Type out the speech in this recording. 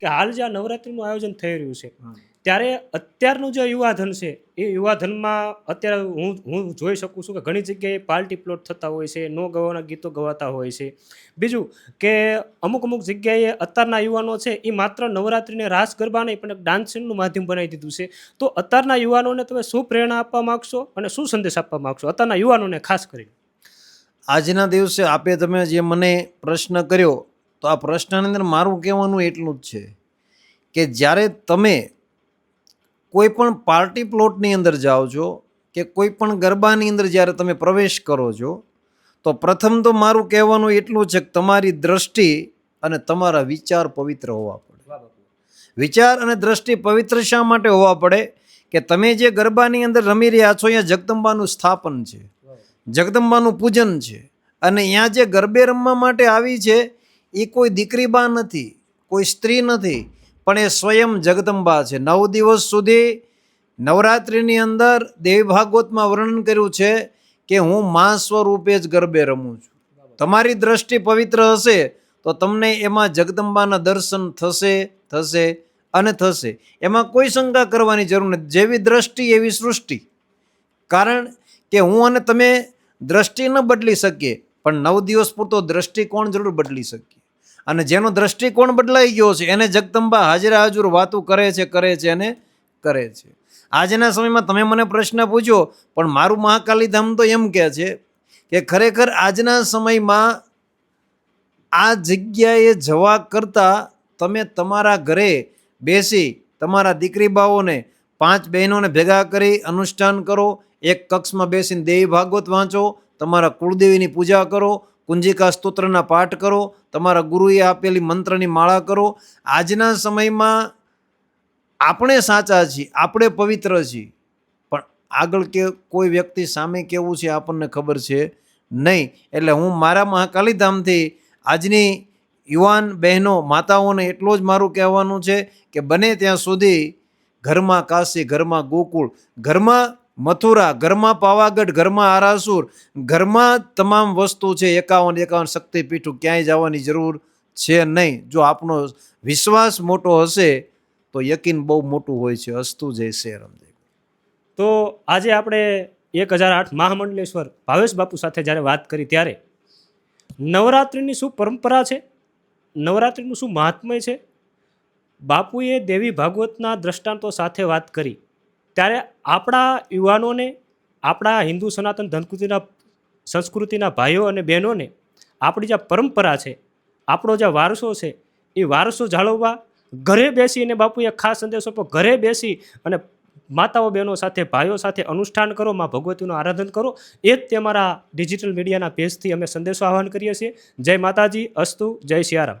કે હાલ જે આ નવરાત્રિનું આયોજન થઈ રહ્યું છે ત્યારે અત્યારનું જે યુવાધન છે એ યુવાધનમાં અત્યારે હું હું જોઈ શકું છું કે ઘણી જગ્યાએ પાર્ટી પ્લોટ થતા હોય છે નો ગવાના ગીતો ગવાતા હોય છે. બીજું કે અમુક અમુક જગ્યાએ અત્યારના યુવાનો છે એ માત્ર નવરાત્રિને રાસ ગરબા નહીં પણ એક ડાન્સિંગનું માધ્યમ બનાવી દીધું છે. તો અત્યારના યુવાનોને તમે શું પ્રેરણા આપવા માગશો અને શું સંદેશ આપવા માગશો? અત્યારના યુવાનોને ખાસ કરીને. આજના દિવસે આપે તમે જે મને પ્રશ્ન કર્યો તો આ પ્રશ્નની અંદર મારું કહેવાનું એટલું જ છે કે જ્યારે તમે કોઈ પણ પાર્ટી પ્લોટની અંદર જાઓ છો કે કોઈ પણ ગરબાની અંદર જ્યારે તમે પ્રવેશ કરો છો, તો પ્રથમ તો મારું કહેવાનું એટલું છે કે તમારી દ્રષ્ટિ અને તમારા વિચાર પવિત્ર હોવા પડે. વિચાર અને દ્રષ્ટિ પવિત્ર શા માટે હોવા પડે? કે તમે જે ગરબાની અંદર રમી રહ્યા છો, અહીંયા જગદંબાનું સ્થાપન છે, જગદંબાનું પૂજન છે અને અહીંયા જે ગરબે રમવા માટે આવી છે એ કોઈ દીકરી બા નથી, કોઈ સ્ત્રી નથી, પણ એ સ્વયં જગદંબા છે. નવ દિવસ સુધી નવરાત્રિની અંદર દેવી ભાગવતમાં વર્ણન કર્યું છે કે હું મા સ્વરૂપે જ ગરબે રમું છું. તમારી દ્રષ્ટિ પવિત્ર હશે તો તમને એમાં જગદંબાના દર્શન થશે થશે અને થશે. એમાં કોઈ શંકા કરવાની જરૂર નથી. જેવી દ્રષ્ટિ, એવી સૃષ્ટિ. કારણ કે હું અને તમે દ્રષ્ટિ ન બદલી શકીએ, પણ નવ દિવસ પૂરતો દ્રષ્ટિકોણ જરૂર બદલી શકીએ. અને જેનો દ્રષ્ટિકોણ બદલાઈ ગયો છે, એને જગદંબા હાજરા હાજર વાતો કરે છે કરે છે અને કરે છે. આજના સમયમાં તમે મને પ્રશ્ન પૂછ્યો પણ મારું મહાકાલી ધામ તો એમ કહે છે કે ખરેખર આજના સમયમાં આ જગ્યાએ જવા કરતાં તમે તમારા ઘરે બેસી તમારા દીકરી બાઓને પાંચ બહેનોને ભેગા કરી અનુષ્ઠાન કરો, એક કક્ષમાં બેસીને દેવી ભાગવત વાંચો, તમારા કુળદેવીની પૂજા કરો કુંજિકા સ્તોત્રના પાઠ કરો, તમારા ગુરુએ આપેલી મંત્રની માળા કરો. આજના સમયમાં આપણે સાચા છીએ, આપણે પવિત્ર છીએ. પણ આગળ કે કોઈ વ્યક્તિ સામે કેવું છે આપણને ખબર છે નહીં. એટલે હું મારા મહાકાલીધામથી આજની યુવાન બહેનો, માતાઓને એટલું જ મારું કહેવાનું છે કે બને ત્યાં સુધી ઘરમાં કાશી, ઘરમાં ગોકુળ, ઘરમાં મથુરા, ઘરમાં પાવાગઢ, ઘરમાં આરાસુર, ઘરમાં તમામ વસ્તુ છે, એકાવન એકાવન શક્તિપીઠું, ક્યાંય જવાની જરૂર છે નહીં. જો આપણો વિશ્વાસ મોટો હશે, તો યકીન બહુ મોટું હોય છે હસતું જય શ્રી રામદેવ. તો આજે આપણે એક હજાર આઠ મહામંડલેશ્વર ભાવેશ બાપુ સાથે જ્યારે વાત કરી ત્યારે નવરાત્રિની શું પરંપરા છે? નવરાત્રિનું શું મહાત્મય છે? બાપુએ દેવી ભાગવતના દ્રષ્ટાંતો સાથે વાત કરી. ત્યારે આપણા યુવાનોને, આપણા હિન્દુ સનાતન ધનકૃતિના, સંસ્કૃતિના ભાઈઓ અને બહેનોને આપણી જે પરંપરા છે, આપણો જે વારસો છે, એ વારસો જાળવવા, ઘરે બેસીને બાપુએ ખાસ સંદેશો આપ્યો ઘરે બેસી અને માતાઓ, બહેનો સાથે, ભાઈઓ સાથે અનુષ્ઠાન કરો, માં ભગવતીનું આરાધન કરો, એ જ તે અમારા ડિજિટલ મીડિયાના પેજથી અમે સંદેશો આહવાન કરીએ છીએ. જય માતાજી, અસ્તુ, જય સિયારામ